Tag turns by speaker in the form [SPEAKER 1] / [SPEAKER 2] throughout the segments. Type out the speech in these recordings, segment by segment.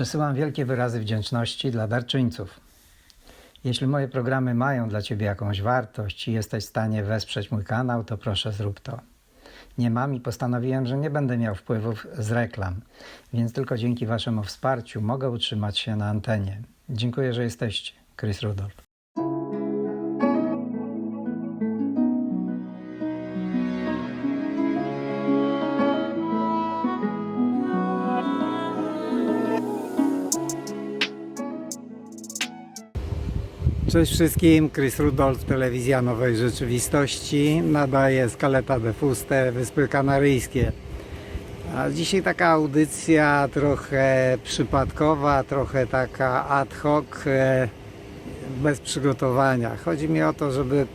[SPEAKER 1] Przesyłam wielkie wyrazy wdzięczności dla darczyńców. Jeśli moje programy mają dla Ciebie jakąś wartość i jesteś w stanie wesprzeć mój kanał, to proszę zrób to. Nie mam i postanowiłem, że nie będę miał wpływów z reklam, więc tylko dzięki Waszemu wsparciu mogę utrzymać się na antenie. Dziękuję, że jesteście. Chris Rudolph. Cześć wszystkim, Chris Rudolph, Telewizja Nowej Rzeczywistości. Nadaje z de Fuste, Wyspy Kanaryjskie. A dzisiaj taka audycja trochę przypadkowa, trochę taka ad hoc, e, bez przygotowania. Chodzi mi o to, żeby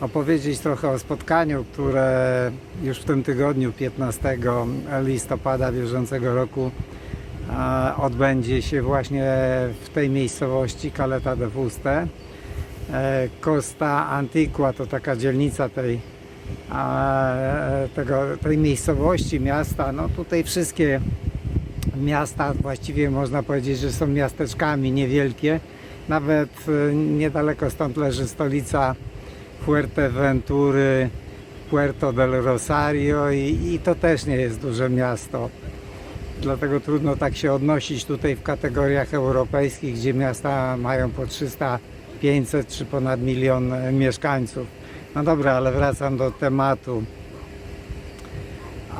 [SPEAKER 1] opowiedzieć trochę o spotkaniu, które już w tym tygodniu, 15 listopada bieżącego roku, odbędzie się właśnie w tej miejscowości Caleta de Fuste. E, Costa Antigua to taka dzielnica tej, tego, tej miejscowości, miasta. No tutaj wszystkie miasta właściwie można powiedzieć, że są miasteczkami niewielkie. Nawet e, niedaleko stąd leży stolica Fuerteventury, Puerto del Rosario i, i to też nie jest duże miasto dlatego trudno tak się odnosić tutaj w kategoriach europejskich, gdzie miasta mają po 300, 500 czy ponad milion e, mieszkańców. No dobra, ale wracam do tematu.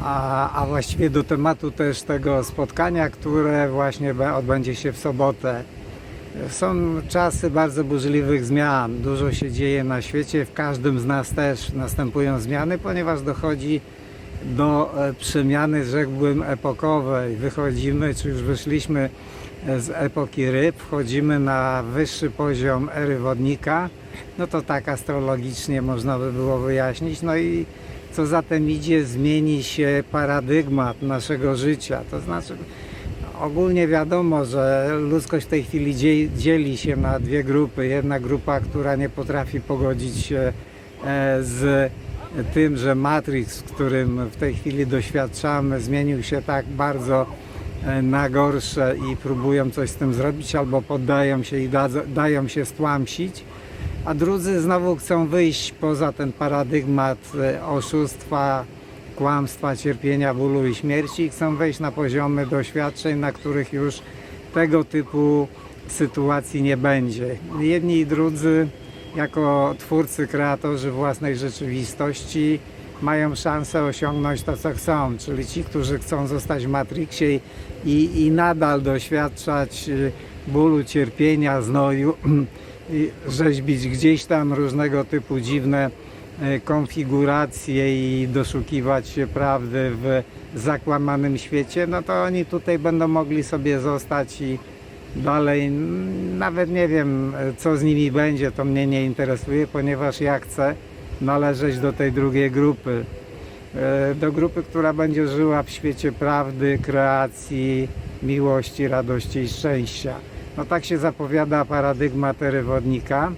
[SPEAKER 1] A, a właściwie do tematu też tego spotkania, które właśnie odbędzie się w sobotę. Są czasy bardzo burzliwych zmian. Dużo się dzieje na świecie. W każdym z nas też następują zmiany, ponieważ dochodzi do e, przemiany, rzekłbym, epokowej. Wychodzimy, czy już wyszliśmy e, z epoki ryb, wchodzimy na wyższy poziom ery wodnika. No to tak astrologicznie można by było wyjaśnić. No i co za tym idzie, zmieni się paradygmat naszego życia. To znaczy, ogólnie wiadomo, że ludzkość w tej chwili dzie- dzieli się na dwie grupy. Jedna grupa, która nie potrafi pogodzić się e, z tym, że Matrix, w którym w tej chwili doświadczamy, zmienił się tak bardzo e, na gorsze i próbują coś z tym zrobić, albo poddają się i da, dają się stłamsić, a drudzy znowu chcą wyjść poza ten paradygmat e, oszustwa, kłamstwa, cierpienia, bólu i śmierci i chcą wejść na poziomy doświadczeń, na których już tego typu sytuacji nie będzie. Jedni i drudzy jako twórcy, kreatorzy własnej rzeczywistości mają szansę osiągnąć to, co chcą, czyli ci, którzy chcą zostać w Matrixie i, i nadal doświadczać y, bólu, cierpienia, znoju, rzeźbić gdzieś tam różnego typu dziwne y, konfiguracje i doszukiwać się prawdy w zakłamanym świecie, no to oni tutaj będą mogli sobie zostać i dalej mm, nawet nie wiem co z nimi będzie, to mnie nie interesuje, ponieważ ja chcę należeć do tej drugiej grupy. E, Do grupy, która będzie żyła w świecie prawdy, kreacji, miłości, radości i szczęścia. No tak się zapowiada paradygmat ery wodnika.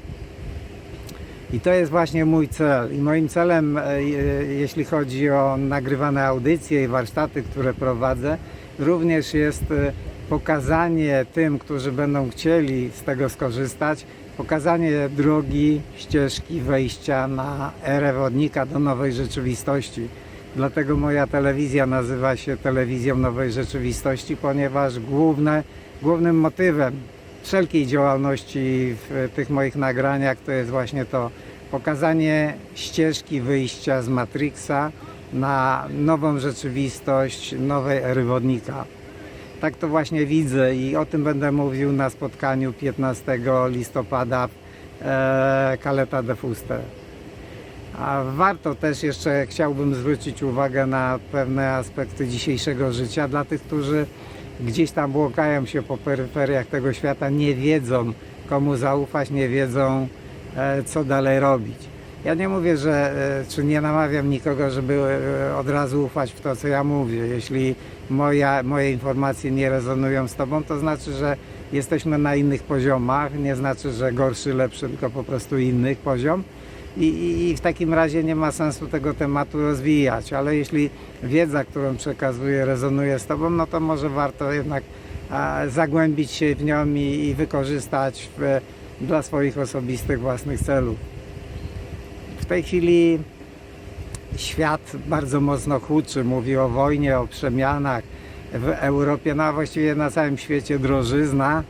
[SPEAKER 1] I to jest właśnie mój cel. I moim celem, e, jeśli chodzi o nagrywane audycje i warsztaty, które prowadzę, również jest e, pokazanie tym, którzy będą chcieli z tego skorzystać, pokazanie drogi, ścieżki wejścia na erę wodnika do nowej rzeczywistości. Dlatego moja telewizja nazywa się Telewizją Nowej Rzeczywistości, ponieważ główne, głównym motywem wszelkiej działalności w tych moich nagraniach to jest właśnie to pokazanie ścieżki wyjścia z Matrixa na nową rzeczywistość nowej ery wodnika. Tak to właśnie widzę i o tym będę mówił na spotkaniu 15 listopada e, Caleta de Fuste. A warto też jeszcze chciałbym zwrócić uwagę na pewne aspekty dzisiejszego życia dla tych, którzy gdzieś tam błokają się po peryferiach tego świata, nie wiedzą komu zaufać, nie wiedzą e, co dalej robić. Ja nie mówię, że e, czy nie namawiam nikogo, żeby e, od razu ufać w to, co ja mówię. Jeśli moja, moje informacje nie rezonują z Tobą, to znaczy, że jesteśmy na innych poziomach. Nie znaczy, że gorszy, lepszy, tylko po prostu innych poziom. I, i, I w takim razie nie ma sensu tego tematu rozwijać, ale jeśli wiedza, którą przekazuję, rezonuje z Tobą, no to może warto jednak a, zagłębić się w nią i, i wykorzystać w, dla swoich osobistych własnych celów. W tej chwili świat bardzo mocno huczy, mówi o wojnie, o przemianach w Europie, no a właściwie na całym świecie drożyzna,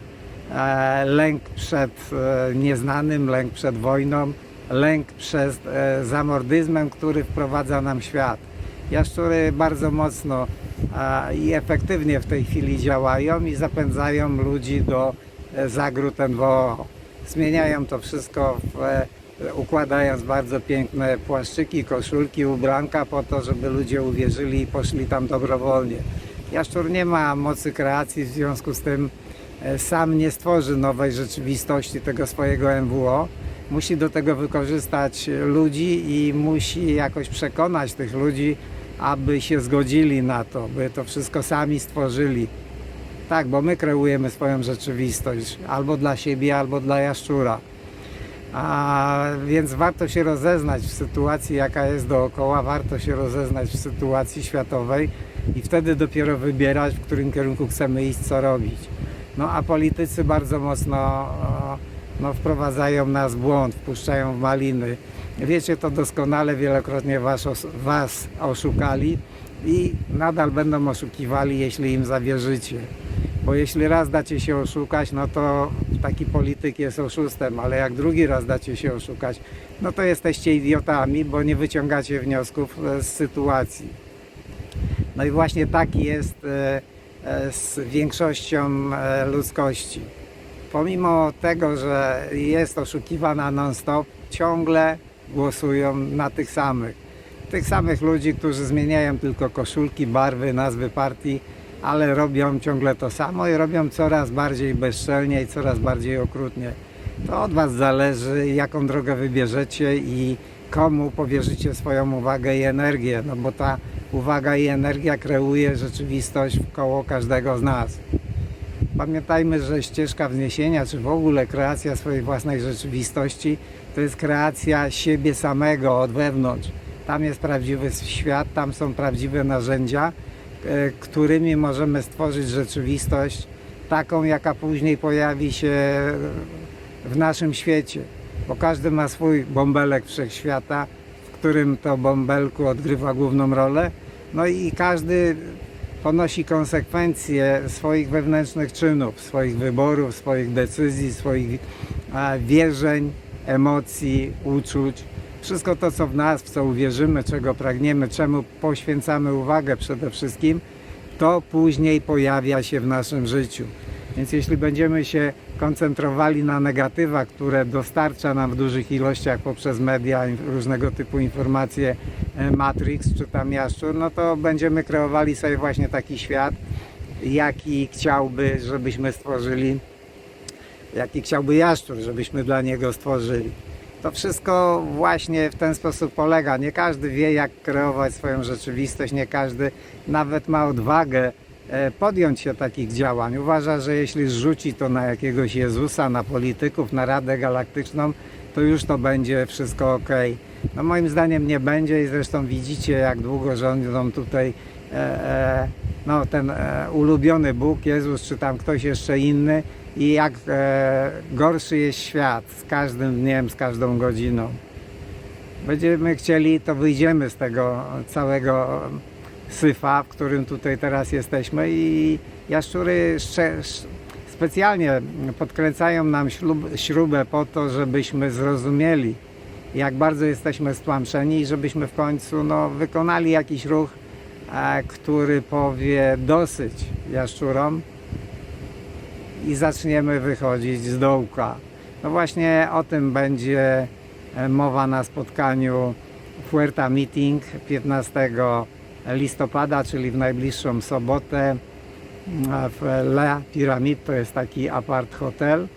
[SPEAKER 1] e, lęk przed e, nieznanym, lęk przed wojną, lęk przed e, zamordyzmem, który wprowadza nam świat. Jaszczury bardzo mocno i efektywnie w tej chwili działają i zapędzają ludzi do zagród NWO. Zmieniają to wszystko w, układając bardzo piękne płaszczyki, koszulki, ubranka po to, żeby ludzie uwierzyli i poszli tam dobrowolnie. Jaszczur nie ma mocy kreacji, w związku z tym e, sam nie stworzy nowej rzeczywistości tego swojego MWO. Musi do tego wykorzystać ludzi i musi jakoś przekonać tych ludzi, aby się zgodzili na to, by to wszystko sami stworzyli. Tak, bo my kreujemy swoją rzeczywistość albo dla siebie, albo dla jaszczura. A więc warto się rozeznać w sytuacji, jaka jest dookoła, warto się rozeznać w sytuacji światowej i wtedy dopiero wybierać, w którym kierunku chcemy iść, co robić. No a politycy bardzo mocno e, no, wprowadzają nas w błąd, wpuszczają w maliny. Wiecie to doskonale, wielokrotnie was, was oszukali i nadal będą oszukiwali, jeśli im zawierzycie. Bo jeśli raz dacie się oszukać, no to taki polityk jest oszustem, ale jak drugi raz dacie się oszukać, no to jesteście idiotami, bo nie wyciągacie wniosków e, z sytuacji. No i właśnie taki jest e, e, z większością ludzkości. Pomimo tego, że jest oszukiwana non-stop, ciągle głosują na tych samych. Tych samych ludzi, którzy zmieniają tylko koszulki, barwy, nazwy partii, ale robią ciągle to samo i robią coraz bardziej bezczelnie i coraz bardziej okrutnie. To od Was zależy, jaką drogę wybierzecie i komu powierzycie swoją uwagę i energię, no bo ta uwaga i energia kreuje rzeczywistość koło każdego z nas. Pamiętajmy, że ścieżka wzniesienia, czy w ogóle kreacja swojej własnej rzeczywistości, to jest kreacja siebie samego od wewnątrz. Tam jest prawdziwy świat, tam są prawdziwe narzędzia, którymi możemy stworzyć rzeczywistość taką, jaka później pojawi się w naszym świecie. Bo każdy ma swój bąbelek wszechświata, w którym to bąbelku odgrywa główną rolę. No i każdy ponosi konsekwencje swoich wewnętrznych czynów, swoich wyborów, swoich decyzji, swoich wierzeń, emocji, uczuć. Wszystko to, co w nas, w co uwierzymy, czego pragniemy, czemu poświęcamy uwagę przede wszystkim, to później pojawia się w naszym życiu. Więc jeśli będziemy się koncentrowali na negatywach, które dostarcza nam w dużych ilościach poprzez media, różnego typu informacje e, Matrix czy tam Jaszczur, no to będziemy kreowali sobie właśnie taki świat, jaki chciałby, żebyśmy stworzyli, jaki chciałby Jaszczur, żebyśmy dla niego stworzyli. To wszystko właśnie w ten sposób polega. Nie każdy wie, jak kreować swoją rzeczywistość, nie każdy nawet ma odwagę e, podjąć się takich działań. Uważa, że jeśli zrzuci to na jakiegoś Jezusa, na polityków, na Radę Galaktyczną, to już to będzie wszystko ok. No moim zdaniem nie będzie i zresztą widzicie, jak długo rządzą tutaj e, e, no, ten e, ulubiony Bóg, Jezus, czy tam ktoś jeszcze inny i jak e, gorszy jest świat z każdym dniem, z każdą godziną. Będziemy chcieli, to wyjdziemy z tego całego syfa, w którym tutaj teraz jesteśmy i jaszczury specjalnie podkręcają nam ślub, śrubę po to, żebyśmy zrozumieli, jak bardzo jesteśmy stłamszeni i żebyśmy w końcu no, wykonali jakiś ruch, e, który powie dosyć jaszczurom i zaczniemy wychodzić z dołka. No właśnie o tym będzie e, mowa na spotkaniu Fuerta Meeting 15 listopada, czyli w najbliższą sobotę w La Pyramid, to jest taki apart hotel,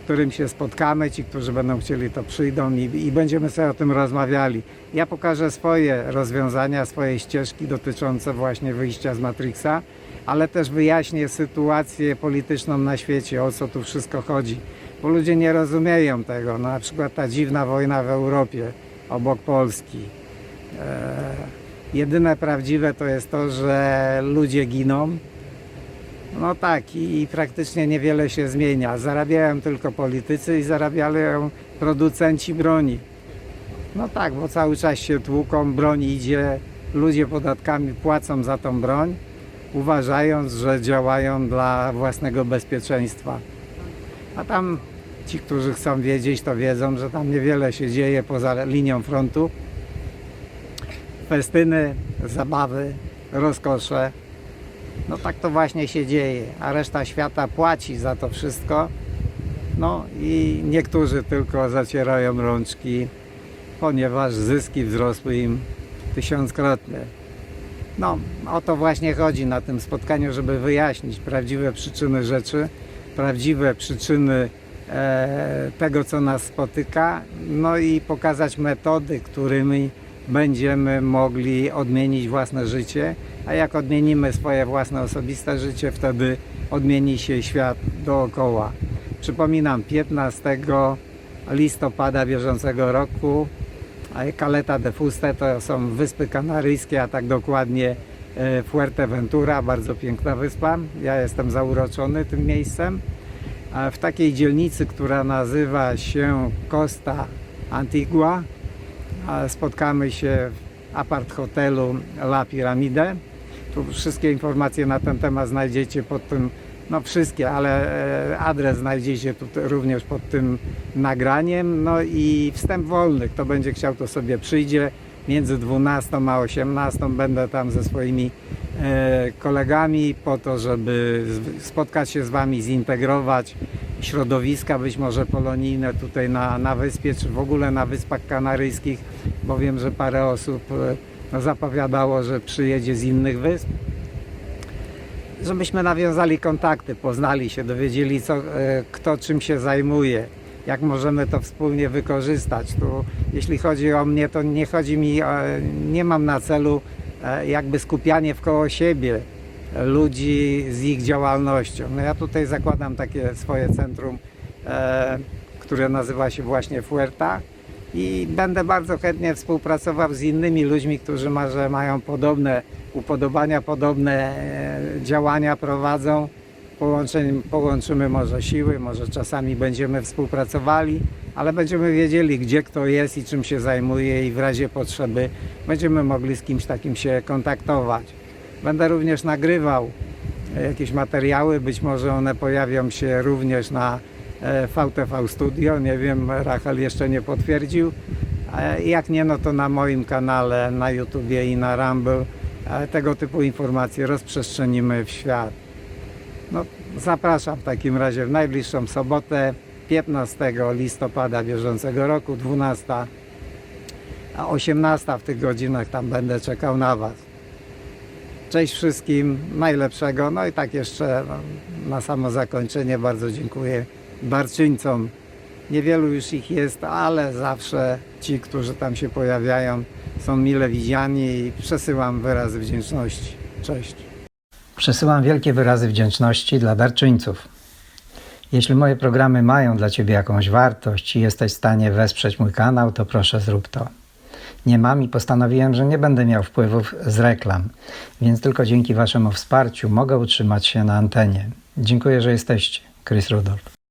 [SPEAKER 1] w którym się spotkamy. Ci, którzy będą chcieli, to przyjdą i, i będziemy sobie o tym rozmawiali. Ja pokażę swoje rozwiązania, swoje ścieżki dotyczące właśnie wyjścia z Matrixa, ale też wyjaśnię sytuację polityczną na świecie, o co tu wszystko chodzi. Bo ludzie nie rozumieją tego. No, na przykład ta dziwna wojna w Europie obok Polski. E, jedyne prawdziwe to jest to, że ludzie giną, No tak, i, praktycznie niewiele się zmienia. Zarabiają tylko politycy i zarabiają producenci broni. No tak, bo cały czas się tłuką, broń idzie, ludzie podatkami płacą za tą broń, uważając, że działają dla własnego bezpieczeństwa. A tam ci, którzy chcą wiedzieć, to wiedzą, że tam niewiele się dzieje poza linią frontu. Festyny, zabawy, rozkosze. No tak to właśnie się dzieje, a reszta świata płaci za to wszystko. No i niektórzy tylko zacierają rączki, ponieważ zyski wzrosły im tysiąckrotnie. No, o to właśnie chodzi na tym spotkaniu, żeby wyjaśnić prawdziwe przyczyny rzeczy, prawdziwe przyczyny e, tego, co nas spotyka, no i pokazać metody, którymi będziemy mogli odmienić własne życie, a jak odmienimy swoje własne osobiste życie, wtedy odmieni się świat dookoła. Przypominam, 15 listopada bieżącego roku a Caleta de Fuste to są Wyspy Kanaryjskie, a tak dokładnie e, Fuerteventura, bardzo piękna wyspa. Ja jestem zauroczony tym miejscem. W takiej dzielnicy, która nazywa się Costa Antigua, spotkamy się w apart hotelu La Piramide. Tu wszystkie informacje na ten temat znajdziecie pod tym, no wszystkie, ale e, adres znajdziecie tu również pod tym nagraniem. No i wstęp wolny, kto będzie chciał, to sobie przyjdzie. Między 12 a 18 będę tam ze swoimi e, kolegami po to, żeby spotkać się z Wami, zintegrować środowiska być może polonijne tutaj na, na wyspie, czy w ogóle na Wyspach Kanaryjskich, bo wiem, że parę osób e, zapowiadało, że przyjedzie z innych wysp żebyśmy nawiązali kontakty, poznali się, dowiedzieli co, e, kto czym się zajmuje, jak możemy to wspólnie wykorzystać. Tu, jeśli chodzi o mnie, to nie chodzi mi, e, nie mam na celu e, jakby skupianie wkoło siebie ludzi z ich działalnością. No ja tutaj zakładam takie swoje centrum, które nazywa się właśnie Fuerta i będę bardzo chętnie współpracował z innymi ludźmi, którzy może mają podobne upodobania, podobne e, działania prowadzą. Połączeń, połączymy może siły, może czasami będziemy współpracowali, ale będziemy wiedzieli, gdzie kto jest i czym się zajmuje i w razie potrzeby będziemy mogli z kimś takim się kontaktować. Będę również nagrywał e, jakieś materiały, być może one pojawią się również na VTV Studio, nie wiem, Rachel jeszcze nie potwierdził. E, Jak nie, no to na moim kanale na YouTubie i na Rumble e, tego typu informacje rozprzestrzenimy w świat. No, zapraszam w takim razie w najbliższą sobotę, 15 listopada bieżącego roku, 12, a 18 w tych godzinach tam będę czekał na Was. Cześć wszystkim, najlepszego. No i tak jeszcze no, na samo zakończenie bardzo dziękuję darczyńcom. Niewielu już ich jest, ale zawsze ci, którzy tam się pojawiają, są mile widziani i przesyłam wyrazy wdzięczności. Cześć.
[SPEAKER 2] Przesyłam wielkie wyrazy wdzięczności dla darczyńców. Jeśli moje programy mają dla Ciebie jakąś wartość i jesteś w stanie wesprzeć mój kanał, to proszę zrób to. Nie mam i postanowiłem, że nie będę miał wpływów z reklam, więc tylko dzięki Waszemu wsparciu mogę utrzymać się na antenie. Dziękuję, że jesteście. Chris Rudolph.